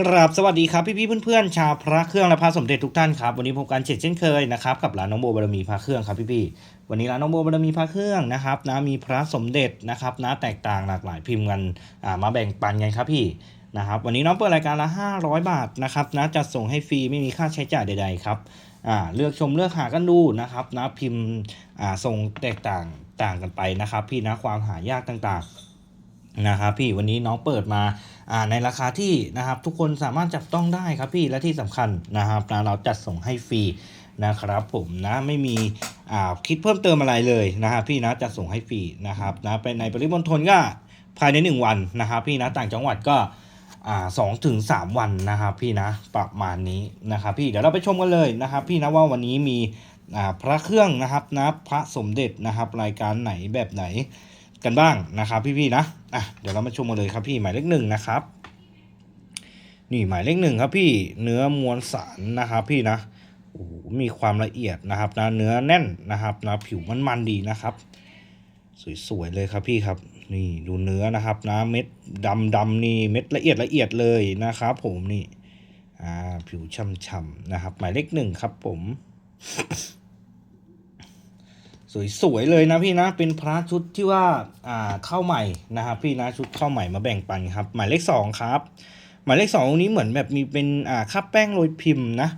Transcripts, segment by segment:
กราบสวัสดีครับพี่พี่เพื่อนๆชาวพระเครื่องและพระสมเด็จทุกท่านครับวันนี้พบกันเช่นเคยนะครับกับร้านน้องโบบารมีพระเครื่องครับพี่พี่ๆวันนี้ร้านน้องโบบารมีพระเครื่องนะครับนะมีพระสมเด็จนะครับนะแตกต่างหลากหลายพิมพ์กันมาแบ่งปันกันครับพี่นะครับวันนี้น้องเปิดรายการละ 500 บาทนะครับนะจัดส่งให้ฟรีไม่มีค่าใช้จ่ายใด ๆครับอ่าเลือกชมเลือกหากันดูนะครับนะพิมพ์อ่าส่งแตกต่างต่างกันไปนะครับ พี่นะความหายากต่างๆ นะครับพี่วันนี้น้องเปิดมาในราคาที่นะครับทุกคนสามารถจับต้องได้ครับพี่และที่สำคัญนะครับนะเราจัดส่งให้ฟรีนะครับผมนะไม่มีอ่าคิดเพิ่มเติมอะไรเลยนะครับพี่นะจัดส่งให้ฟรีนะครับนะไปในปริมณฑลก็ภายใน 1 วันนะครับพี่นะต่างจังหวัดก็สองถึงสามวันนะครับพี่นะประมาณนี้นะครับพี่เดี๋ยวเราไปชมกันเลยนะครับพี่นะว่าวันนี้มีพระเครื่องนะครับนะพระสมเด็จนะครับรายการไหนแบบไหน กันบ้างนะครับพี่ๆนะอะเดี๋ยวเรามาชมกันเลยครับพี่หมายเลขหนึ่งนะครับ นี่หมายเลขหนึ่งครับพี่เนื้อมวลสารนะครับพี่นะโอ้มีความละเอียดนะครับนะเนื้อแน่นนะครับนะผิวมันมันๆดีนะครับ สวยๆเลยครับพี่ครับนี่ดูเนื้อนะครับนะเม็ดดำดำๆนี่เม็ดละเอียดละเอียดเลยนะครับ ผมนี่อ่าผิวช่ำๆนะครับ หมายเลขหนึ่งครับผม สวยๆเลยนะพี่นะเป็นพระชุดที่ว่าอ่าเข้าใหม่นะครับพี่นะชุดเข้าใหม่มาแบ่งปันครับ หมายเลขสองครับหมายเลขสองตรงนี้เหมือนแบบมีเป็นอ่าคับแป้งโรยพิมพ์นะ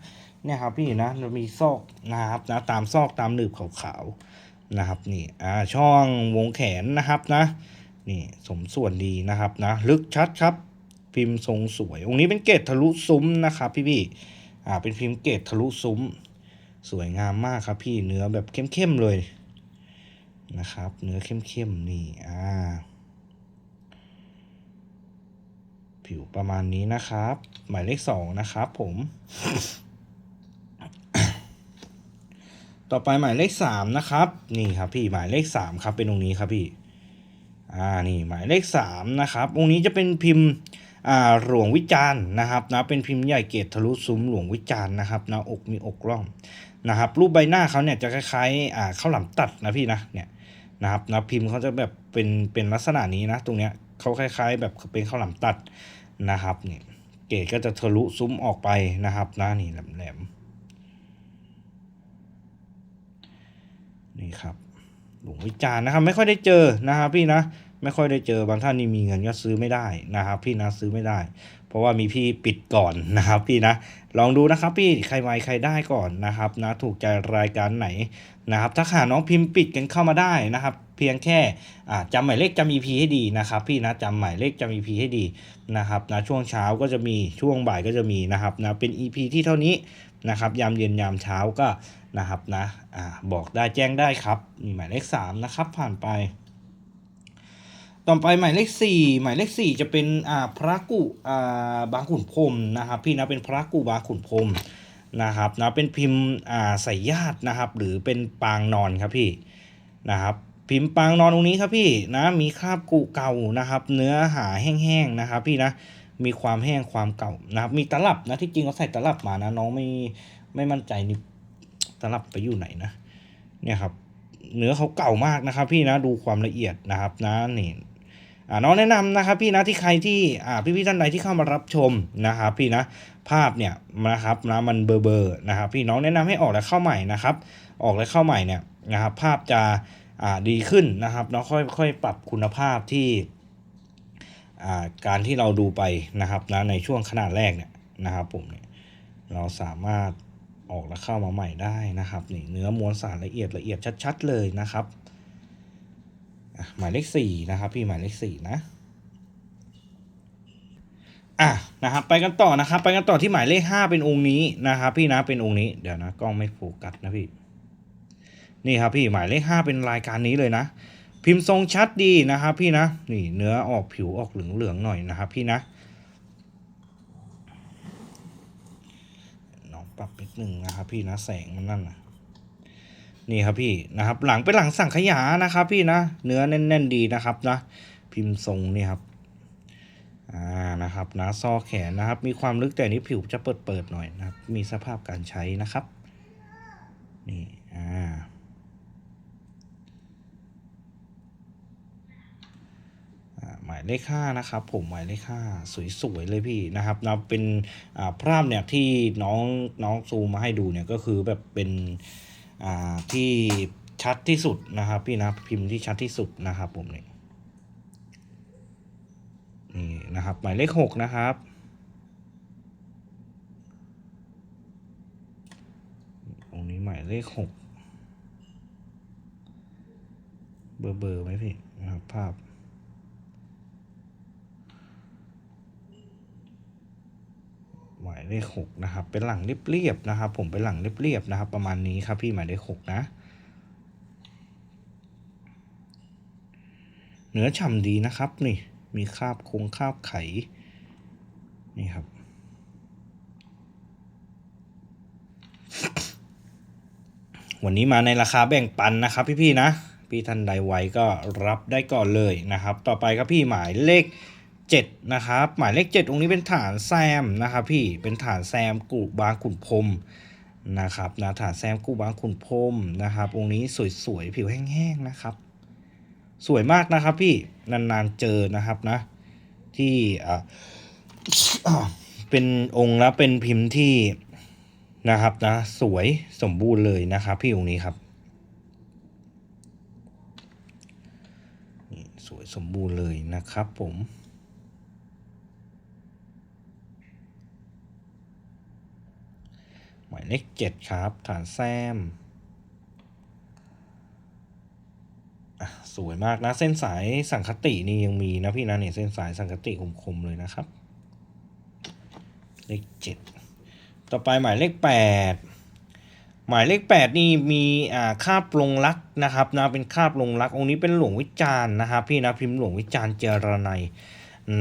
เนี่ยครับพี่นะเรามีซอกนะครับนะตามซอกตามหนืบขาวๆนะครับนี่อ่าช่องวงแขนนะครับนะนี่สมส่วนดีนะครับนะลึกชัดครับพิมพ์ทรงสวย องค์นี้เป็นเกตทะลุซุ้มนะครับพี่พี่ๆอ่าเป็นพิมพ์เกตทะลุซุ้ม สวยงามมากครับพี่เนื้อแบบเข้มๆเลย นะครับ เนื้อเข้มๆนี่อ่าผิวประมาณนี้นะครับ หมายเลขสองนะครับผม ต่อไปหมายเลขสามนะครับ นี่ครับพี่หมายเลขสามครับเป็นตรงนี้ครับพี่อ่านี่หมายเลขสามนะครับองค์นี้จะเป็นพิมพ์อ่าหลวงวิจารณ์นะครับนะเป็นพิมพ์ใหญ่เกตทะลุซุ้มหลวงวิจารณ์นะครับนะอกมีอกร่องนะครับ รูปใบหน้าเขาเนี่ยจะคล้ายๆอ่าข้าวหลามตัดนะพี่นะเนี่ย นะครับนะพิมพ์เขาจะแบบเป็นเป็นลักษณะนี้นะ ตรงเนี้ยเขาคล้าย ๆ แบบเป็นข้าวหลามตัดนะครับเนี่ยเกรดก็จะทะลุซุ้มออกไปนะครับนะนี่แหลมๆนี่ครับหลวงวิจารณ์นะครับ ไม่ค่อยได้เจอนะครับพี่นะไม่ค่อยได้เจอบางท่านนี่มีเงินก็ซื้อไม่ได้นะครับ พี่นะซื้อไม่ได้ เพราะว่ามีพี่ปิดก่อนนะครับ พี่นะลองดูนะครับ พี่ใครไวใครได้ก่อนนะครับ นะถูกใจรายการไหน นะครับถ้าหาน้องพิมพ์ปิดกันเข้ามาได้นะครับ เพียงแค่จำหมายเลขจำ EP ให้ดีนะครับ พี่นะจำหมายเลขจำ EP ให้ดีนะครับนะช่วงเช้าก็จะมีช่วงบ่ายก็จะมีนะครับนะเป็น EP ที่เท่านี้นะครับยามเย็นยามเช้าก็นะครับนะอ่าบอกได้แจ้งได้ครับนี่หมายเลข3นะครับผ่านไป ต่อไปหมายเลขสี่หมายเลขสี่จะเป็นอ่าพระกุอ่าบางขุนพรมนะครับ พี่นะเป็นพระกุบางขุนพรม นะครับนะเป็นพิมพ์อ่าใส่ญาตินะครับ หรือเป็นปางนอนครับพี่นะครับ พิมพ์ปางนอนตรงนี้ครับพี่นะมีคราบกุเก่านะครับ เนื้อหาแห้งๆนะครับพี่นะมีความแห้งความเก่านะครับมีตลับนะที่จริงเขาใส่ตลับมานะน้องไม่ไม่มั่นใจนี่ตลับไปอยู่ไหนนะเนี่ยครับเนื้อเขาเก่ามากนะครับ พี่นะดูความละเอียดนะครับนะนี่อ่าน้องแนะนำนะครับ พี่นะที่ใครที่อ่าพี่พี่ท่านใดที่เข้ามารับชมนะครับ พี่นะ ภาพเนี่ยนะครับนะมันเบอร์เบอร์นะครับ พี่น้องแนะนำให้ออกแล้วเข้าใหม่นะครับ ออกแล้วเข้าใหม่เนี่ยนะครับ ภาพจะอ่าดีขึ้นนะครับเนาะค่อยค่อยปรับคุณภาพที่อ่าการที่เราดูไปนะครับนะในช่วงขนาดแรกเนี่ยนะครับผมเนี่ยเราสามารถออกแล้วเข้ามาใหม่ได้นะครับนี่เนื้อมวลสารละเอียดละเอียดชัด ๆ เลยนะครับหมายเลขสี่นะครับพี่หมายเลขสี่นะ อะนะครับไปกันต่อนะครับ ไปกันต่อที่หมายเลขห้าเป็นองค์นี้นะครับพี่นะเป็นองค์นี้เดี๋ยวนะกล้องไม่โฟกัสนะพี่ นี่ครับพี่หมายเลขห้าเป็นรายการนี้เลยนะพิมพ์ทรงชัดดีนะครับพี่นะนี่เนื้อออกผิวออกเหลืองๆหน่อยนะครับพี่นะน้องปรับนิดนึงนะครับพี่นะแสงมันนั่นนะนี่ครับพี่นะครับ หลังเป็นหลังสั่งขยานะครับ พี่นะเนื้อแน่น ๆ ดีนะครับนะพิมพ์ทรงนี่ครับ อ่านะครับนะซอแขนนะครับ มีความลึกแต่นี้ผิวจะเปิดๆหน่อยนะครับ มีสภาพการใช้นะครับนี่อ่าหมายเลขห้านะครับผมหมายเลขห้าสวยๆเลยพี่นะครับนะเป็นอ่าภาพเนี่ยที่น้องน้องซูมมาให้ดูเนี่ยก็คือแบบเป็นอ่าที่ชัดที่สุดนะครับพี่นะพิมพ์ที่ชัดที่สุดนะครับผมเนี่ย นี่นะครับ หมายเลขหกนะครับตรงนี้หมายเลขหกเบอร์เบอร์ไหมพี่นะครับภาพหมายเลขหกนะครับ เป็นหลังเรียบๆนะครับ ผมเป็นหลังเรียบๆนะครับ ประมาณนี้ครับพี่หมายเลขหกนะเนื้อฉ่ำดีนะครับนี่ มีคราบคงคราบไข นี่ครับ วันนี้มาในราคาแบ่งปันนะครับพี่ๆนะ พี่ท่านใดไวก็รับได้ก่อนเลยนะครับ ต่อไปครับพี่หมายเลข7นะครับ หมายเลข7องค์นี้เป็นฐานแซมนะครับพี่ เป็นฐานแซมกูบางขุนพรมนะครับนะฐานแซมกูบางขุนพรมนะครับองค์นี้สวยๆ ผิวแห้งๆนะครับ สวยมากนะครับพี่นานๆเจอนะครับนะ ที่อ่าเป็นองค์แล้วเป็นพิมพ์ที่นะครับนะ สวยสมบูรณ์เลยนะครับ พี่องค์นี้ครับสวยสมบูรณ์เลยนะครับผมหมายเลขเจ็ดครับ ฐานแซมอะส วยมากนะ เส้นสายสังคตินี่ยังมีนะพี่นะเนี่ยเส้นสายสังคติคมๆเลยนะครับ เลขเจ็ดต่อไปหมายเลขแปดหมายเลขแปดนี่มีอ่าคาบลงรักนะครับนะเป็นคาบลงรักองค์นี้เป็นหลวงวิจารณ์นะครับพี่นะพิมพ์หลวงวิจารณ์เจรไนย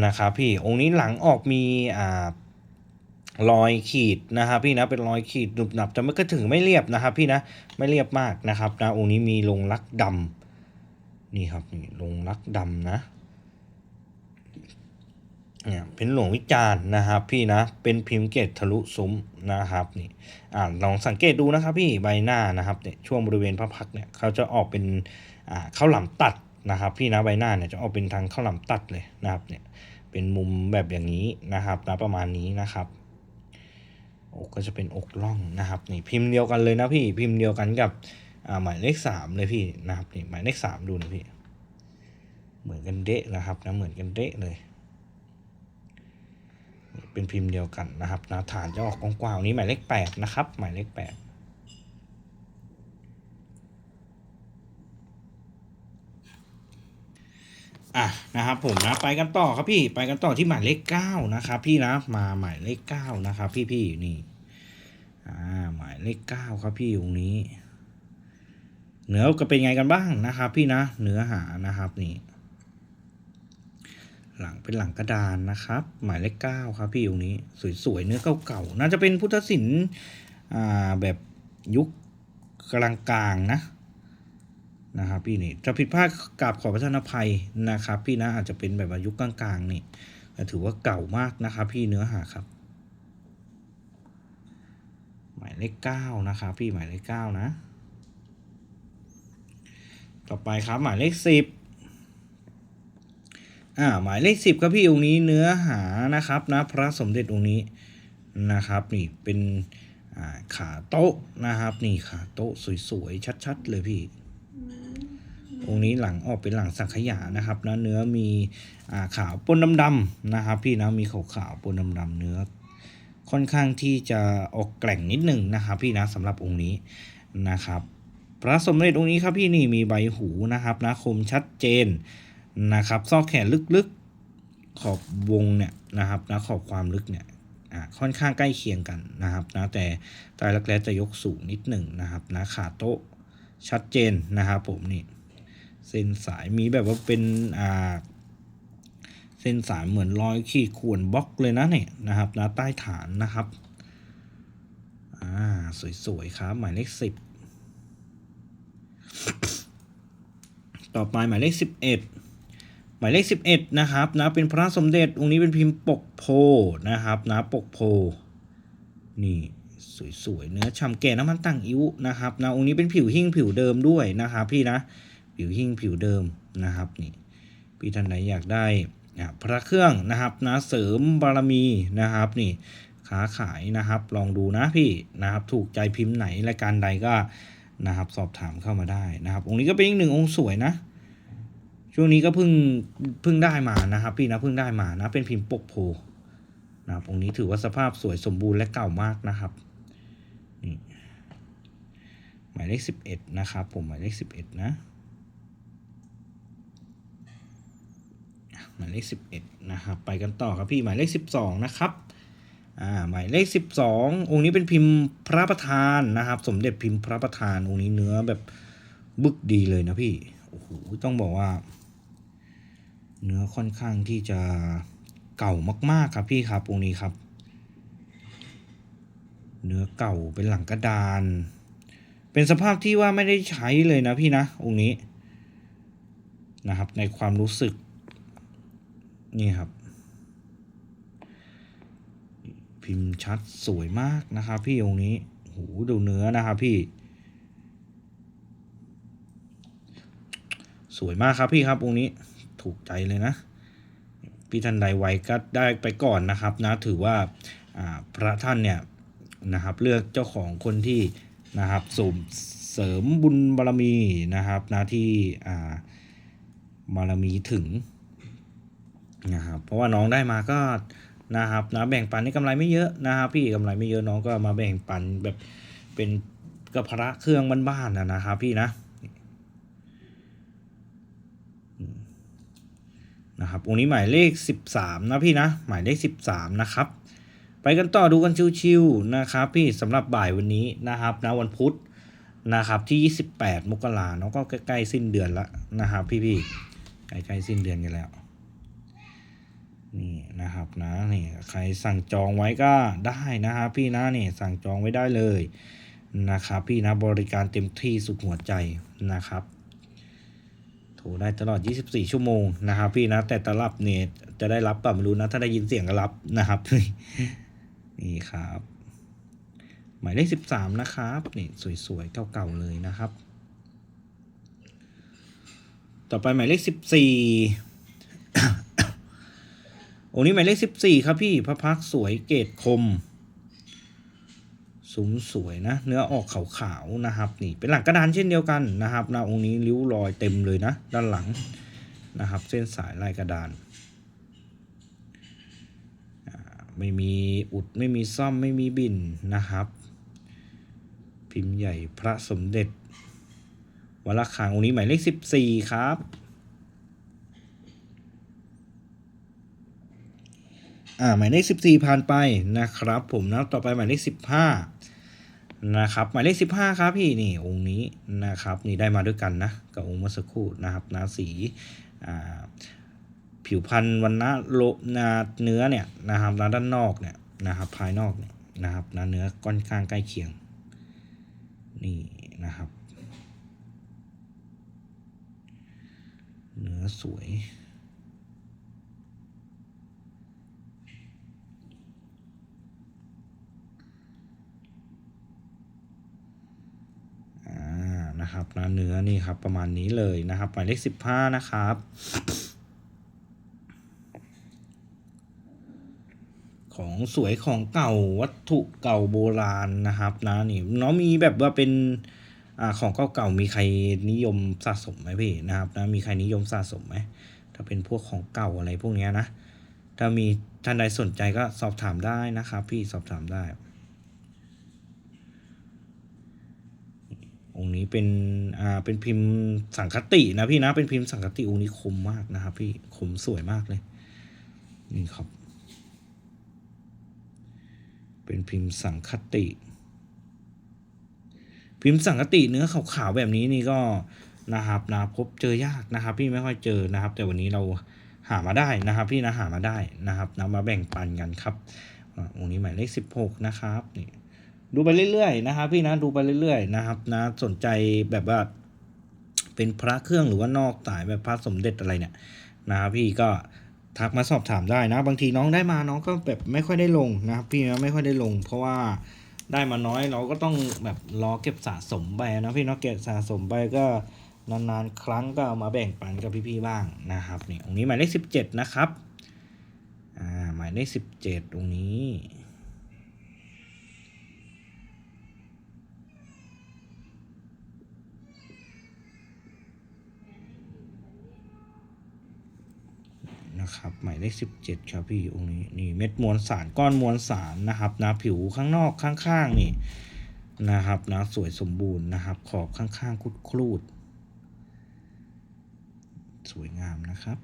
นะครับพี่องค์นี้หลังออกมีอ่ารอยขีดนะครับพี่นะเป็นรอยขีดหนุบหนับแต่ไม่ก็ถึงไม่เรียบนะครับพี่นะไม่เรียบมากนะครับนะองค์นี้มีลงรักดำ นี่ครับนี่ลงรักดำนะเนี่ยเป็นหลวงวิจารณ์นะครับพี่นะเป็นพิมพ์เกตทะลุซุ้มนะครับนี่อ่าลองสังเกตดูนะครับพี่ใบหน้านะครับเนี่ยช่วงบริเวณพระพักเนี่ยเขาจะออกเป็นอ่าข้าวหลามตัดนะครับพี่นะใบหน้าเนี่ยจะออกเป็นทางข้าวหลามตัดเลยนะครับเนี่ยเป็นมุมแบบอย่างนี้นะครับนะประมาณนี้นะครับอกก็จะเป็นอกล่องนะครับนี่พิมพ์เดียวกันเลยนะพี่พิมพ์เดียวกันกับอ หมายเลขสามเลยพี่นะครับนี่หมายเลขสามดูนะพี่ เหมือนกันเดะนะครับนะเหมือนกันเดะเลย เป็นพิมพ์เดียวกันนะครับนะฐานจะออกกว้างๆนี้หมายเลขแปดนะครับ หมายเลขแปดอะนะครับผมนะไปกันต่อครับพี่ไปกันต่อที่หมายเลขเก้านะครับพี่นะมาหมายเลขเก้านะครับพี่พี่นี่อ่าหมายเลขเก้าครับพี่ตรงนี้ เนื้อก็เป็นไงกันบ้างนะครับ พี่นะเนื้อหานะครับนี่หลังเป็นหลังกระดานนะครับ หมายเลขเก้าครับพี่ตรงนี้สวยๆเนื้อเก่าๆน่าจะเป็นพุทธศิลป์อ่าแบบยุคกลางๆนะนะครับพี่นี่จะผิดพลาดกราบขอประทานอภัยนะครับ พี่นะอาจจะเป็นแบบว่ายุคกลางๆนี่ถือว่าเก่ามากนะครับ พี่เนื้อหาครับ หมายเลขเก้านะครับพี่หมายเลขเก้านะ ต่อไปครับหมายเลขสิบอ่าหมายเลขสิบครับพี่องค์นี้เนื้อหานะครับนะพระสมเด็จองค์นี้นะครับนี่เป็นขาโต๊ะนะครับ นี่ขาโต๊ะสวยๆชัด ๆ เลยพี่องค์นี้หลังออกเป็นหลังสังขยานะครับนะเนื้อมีอ่าขาวปนดำๆนะครับ พี่นะมีขาวขาวๆปนดำๆเนื้อ ค่อนข้างที่จะออกแกร่งนิดหนึ่งนะครับ พี่นะสำหรับองค์นี้นะครับ พระสมเด็จองค์นี้ครับพี่นี่มีใบหูนะครับนะคมชัดเจนนะครับซอกแขนลึกๆขอบวงเนี่ยนะครับนะขอบความลึกเนี่ยค่อนข้างใกล้เคียงกันนะครับนะแต่ใต้รักแร้จะยกสูงนิดหนึ่งนะครับนะขาโต๊ะชัดเจนนะครับผมนี่เส้นสายมีแบบว่าเป็นอ่าเส้นสายเหมือนรอยขีดข่วนบล็อกเลยนะเนี่ยนะครับนะใต้ฐานนะครับอ่าสวยๆครับหมายเลขสิบ ต่อไปหมายเลขสิบเอ็ดหมายเลขสิบเอ็ดนะครับนะเป็นพระสมเด็จองค์นี้เป็นพิมพ์ปกโพนะครับนะปกโพนี่สวยๆเนื้อฉ่ำแก่น้ำมันตั้งอิ้วนะครับนะองค์นี้เป็นผิวหิ้งผิวเดิมด้วยนะครับพี่นะผิวหิ้งผิวเดิมนะครับนี่พี่ท่านไหนอยากได้นะพระเครื่องนะครับนะเสริมบารมีนะครับนี่ค้าขายนะครับ ลองดูนะพี่นะครับถูกใจพิมพ์ไหนรายการใดก็ นะครับ สอบถามเข้ามาได้นะครับ องค์นี้ก็เป็นอีกหนึ่งองค์สวยนะ ช่วงนี้ก็เพิ่งเพิ่งได้มานะครับ พี่นะเพิ่งได้มานะ เป็นพิมพ์ปกโพนะครับองค์นี้ถือว่าสภาพสวยสมบูรณ์และเก่ามากนะครับนี่หมายเลขสิบเอ็ดนะครับ ผมหมายเลขสิบเอ็ดนะหมายเลขสิบเอ็ดนะครับ ไปกันต่อครับพี่หมายเลขสิบสองนะครับ อ่าหมายเลขสิบสององค์นี้เป็นพิมพ์พระประธานนะครับ สมเด็จพิมพ์พระประธานองค์นี้เนื้อแบบบึกดีเลยนะพี่โอ้โหต้องบอกว่า เนื้อค่อนข้างที่จะเก่ามาก ๆ ครับพี่ครับองค์นี้ครับ เนื้อเก่าเป็นหลังกระดาน เป็นสภาพที่ว่าไม่ได้ใช้เลยนะพี่นะองค์นี้นะครับในความรู้สึกนี่ครับ พิมพ์ชัดสวยมากนะครับพี่องค์นี้โอ้โหดูเนื้อนะครับพี่ สวยมากครับพี่ครับองค์นี้ถูกใจเลยนะพี่ทันใดไว้ก็ได้ไปก่อนนะครับนะถือว่าพระท่านเนี่ยนะครับเลือกเจ้าของคนที่นะครับสมเสริมบุญบารมีนะครับนะที่าบารมีถึงนะครับเพราะว่าน้องได้มาก็ นะครับนะแบ่งปันนี่กำไรไม่เยอะนะครับพี่กำไรไม่เยอะน้องก็มาแบ่งปันแบบเป็นกระพระเครื่องบ้านๆนะนะครับพี่นะนะครับองค์นี้หมายเลข 13 นะพี่นะ หมายเลข 13 นะครับ ไปกันต่อดูกันชิวๆนะครับ พี่สำหรับบ่ายวันนี้นะครับนะวันพุธนะครับที่ 28 มกราเนาะก็ใกล้ๆสิ้นเดือนละนะครับ พี่ๆใกล้ๆสิ้นเดือนกันแล้ว นี่นะครับนะนี่ใครสั่งจองไว้ก็ได้นะครับพี่นะนี่สั่งจองไว้ได้เลยนะครับพี่นะบริการเต็มที่สุดหัวใจนะครับโทรได้ตลอด 24 ชั่วโมงนะครับพี่นะแต่ตลับเนี่ยจะได้รับป่ะไม่รู้นะถ้าได้ยินเสียงก็รับนะครับนี่ครับ หมายเลข 13 นะครับนี่สวยๆเก่าๆเลยนะครับ ต่อไปหมายเลข 14 โอ้นี่หมายเลขสิบสี่ครับพี่พระพักสวยเกตคม สูงสวยนะ เนื้อออกขาวๆนะครับนี่เป็นหลังกระดานเช่นเดียวกันนะครับนะองค์นี้ริ้วรอยเต็มเลยนะ ด้านหลังนะครับ เส้นสายลายกระดานไม่มีอุดไม่มีซ่อมไม่มีบินนะครับ พิมพ์ใหญ่พระสมเด็จวัดระฆังองค์นี้หมายเลขสิบสี่ครับ อ่าหมายเลขสิบสี่ผ่านไปนะครับ ผมนะต่อไปหมายเลขสิบห้านะครับหมายเลขสิบห้าครับพี่นี่องค์นี้นะครับนี่ได้มาด้วยกันนะกับองค์เมื่อสักครู่นะครับนาสีอ่าผิวพันธุ์วันนะโลนาเนื้อเนี่ยนะครับด้านนอกเนี่ยนะครับภายนอกเนี่ยนะครับนะเนื้อก้อนข้างใกล้เคียงนี่นะครับ เนื้อสวย อ่า นะครับนะเนื้อนี่ครับประมาณนี้เลยนะครับหมายเลขสิบห้านะครับ ของสวยของเก่าวัตถุเก่าโบราณนะครับนะนี่เนาะมีแบบว่าเป็นอ่าของเก่าๆมีใครนิยมสะสมไหมพี่นะครับนะมีใครนิยมสะสมไหมถ้าเป็นพวกของเก่าอะไรพวกเนี้ยนะถ้ามีท่านใดสนใจก็สอบถามได้นะครับ พี่สอบถามได้ องค์นี้เป็นอ่าเป็นพิมพ์สังคตินะพี่นะเป็นพิมพ์สังคติองค์นี้คมมากนะครับพี่คมสวยมากเลยนี่ครับ เป็นพิมพ์สังคติ พิมพ์สังคติเนื้อขาวๆแบบนี้นี่ก็นะครับนะพบเจอยากนะครับ พี่ไม่ค่อยเจอนะครับ แต่วันนี้เราหามาได้นะครับ พี่นะหามาได้นะครับนำมาแบ่งปันกันครับอ่าองค์นี้หมายเลขสิบหกนะครับนี่ ดูไปเรื่อยๆนะครับ พี่นะดูไปเรื่อยๆนะครับนะสนใจแบบว่า เป็นพระเครื่องหรือว่านอกสายแบบพระสมเด็จอะไรเนี่ยนะครับพี่ก็ทักมาสอบถามได้นะ บางทีน้องได้มาน้องก็แบบไม่ค่อยได้ลงนะครับ พี่นะไม่ค่อยได้ลง เพราะว่าได้มาน้อยเราก็ต้องแบบรอเก็บสะสมไปนะพี่เนาะเก็บสะสมไปก็นานๆ ครั้งก็เอามาแบ่งปันกับพี่ๆบ้างนะครับนี่องค์นี้หมายเลขสิบเจ็ดนะครับอ่าหมายเลขสิบเจ็ดตรงนี้ นะครับหมายเลขสิบเจ็ดครับพี่องค์นี้นี่เม็ดมวลสารก้อนมวลสารนะครับนะผิวข้างนอกข้างๆนี่นะครับนะสวยสมบูรณ์นะครับ ขอบข้างๆคุดครูด สวยงามนะครับ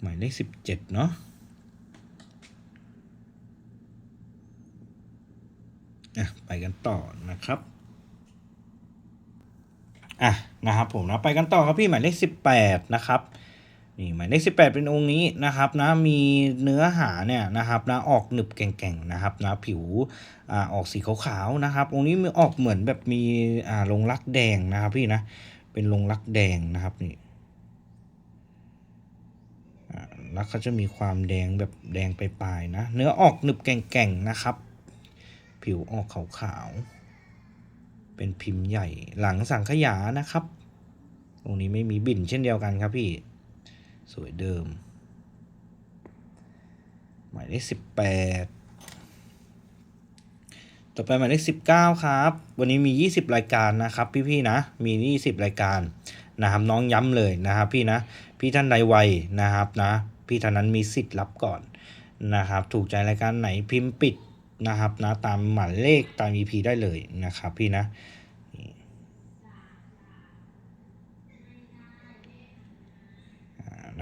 หมายเลขสิบเจ็ดเนาะอะไปกันต่อนะครับ อะนะครับผมนะไปกันต่อครับพี่หมายเลขสิบแปดนะครับนี่หมายเลขสิบแปดเป็นองค์นี้นะครับนะมีเนื้อหาเนี่ยนะครับนะออกหนึบแก่งๆนะครับนะผิวอ่าออกสีขาวๆนะครับ องค์นี้มีออกเหมือนแบบมีอ่าลงรักแดงนะครับพี่นะเป็นลงรักแดงนะครับนี่อ่าแล้วเขาจะมีความแดงแบบแดงไปลายนะ เนื้อออกหนึบแก่งๆนะครับ ผิวออกขาวๆ เป็นพิมพ์ใหญ่หลังสังขยานะครับ ตรงนี้ไม่มีบิ่นเช่นเดียวกันครับพี่ สวยเดิม หมายเลขสิบแปดต่อไปหมายเลขสิบเก้าครับ วันนี้มียี่สิบรายการนะครับ พี่ๆนะ มียี่สิบรายการนะครับน้องย้ำเลยนะครับพี่นะ พี่ท่านใดไวนะครับนะ พี่ท่านนั้นมีสิทธิ์รับก่อนนะครับ ถูกใจรายการไหนพิมพ์ปิด นะครับนะตามหมายเลขตาม EP ได้เลยนะครับพี่นะ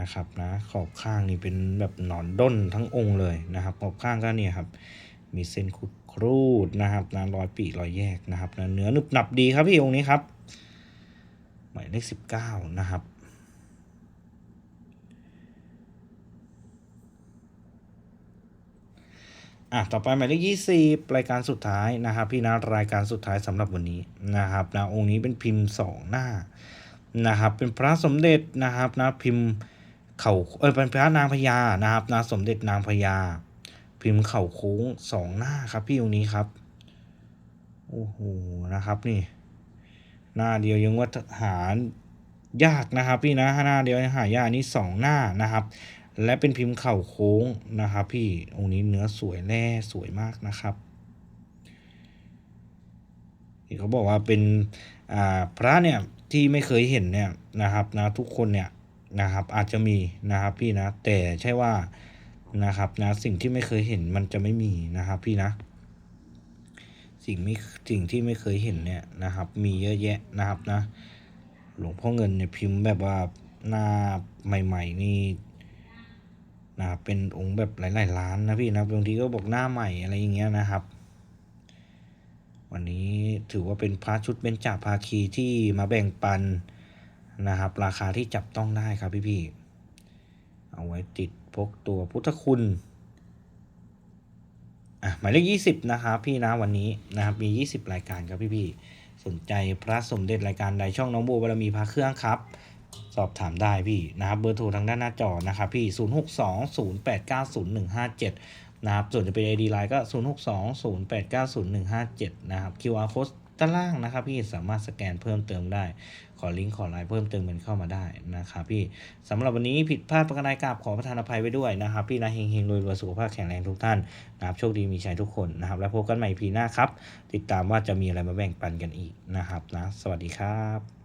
นะครับนะขอบข้างนี่เป็นแบบหนอนด้นทั้งองค์เลยนะครับ ขอบข้างก็เนี่ยครับ มีเส้นขุดครูดนะครับนะรอยปีรอยแยกนะครับนะเนื้อหนึบหนับดีครับพี่องค์นี้ครับหมายเลขสิบเก้านะครับ อะต่อไปหมายเลขยี่สิบรายการสุดท้ายนะครับ พี่นะรายการสุดท้ายสำหรับวันนี้นะครับนะองค์นี้เป็นพิมพ์สองหน้านะครับเป็นพระสมเด็จนะครับนะพิมพ์เข่าเออเป็นพระนางพญานะครับนะสมเด็จนางพญาพิมพ์เข่าโค้งสองหน้าครับพี่องค์นี้ครับโอ้โหนะครับนี่ หน้าเดียวยังว่าหายากนะครับ พี่นะหน้าเดียวยังหายากนี่สองหน้านะครับ และเป็นพิมพ์เข่าโค้งนะครับ พี่องค์นี้เนื้อสวยแร่สวยมากนะครับเขาบอกว่าเป็นพระเนี่ยที่ไม่เคยเห็นเนี่ยนะครับนะทุกคนเนี่ยนะครับอาจจะมีนะครับพี่นะแต่ใช่ว่านะครับนะสิ่งที่ไม่เคยเห็นมันจะไม่มีนะครับพี่นะ สิ่งไม่สิ่งที่ไม่เคยเห็นเนี่ยนะครับ มีเยอะแยะนะครับนะ หลวงพ่อเงินเนี่ยพิมพ์แบบว่าหน้าใหม่ ๆ นี่ นะครับเป็นองค์แบบหลายๆล้านนะพี่นะบางทีก็บอกหน้าใหม่อะไรอย่างเงี้ยนะครับ วันนี้ถือว่าเป็นพระชุดเบญจภาคีที่มาแบ่งปันนะครับ ราคาที่จับต้องได้ครับพี่ๆเอาไว้ติดพกตัวพุทธคุณอะหมายเลขยี่สิบนะครับพี่นะวันนี้นะครับมียี่สิบรายการครับพี่ๆสนใจพระสมเด็จรายการใดช่องน้องโบบารมีพระเครื่องครับ สอบถามได้พี่นะครับเบอร์โทรทางด้านหน้าจอนะครับพี่ 0 6 2 0 8 9 0 1 5 7 นะครับ ส่วนจะเป็น ID Line ก็ 0 6 2 0 8 9 0 1 5 7 นะครับ QR Code ด้านล่างนะครับพี่สามารถสแกนเพิ่มเติมได้ ขอลิงก์ขอไลน์เพิ่มเติมกันเข้ามาได้นะครับพี่สำหรับวันนี้ผิดพลาดประการใดกราบขอประทานอภัยไว้ด้วยนะครับ พี่นะเฮงเฮงรวยรวยสุขภาพแข็งแรงทุกท่านนะครับโชคดีมีชัยทุกคนนะครับ แล้วพบกันใหม่พีหน้าครับ ติดตามว่าจะมีอะไรมาแบ่งปันกันอีกนะครับนะ สวัสดีครับ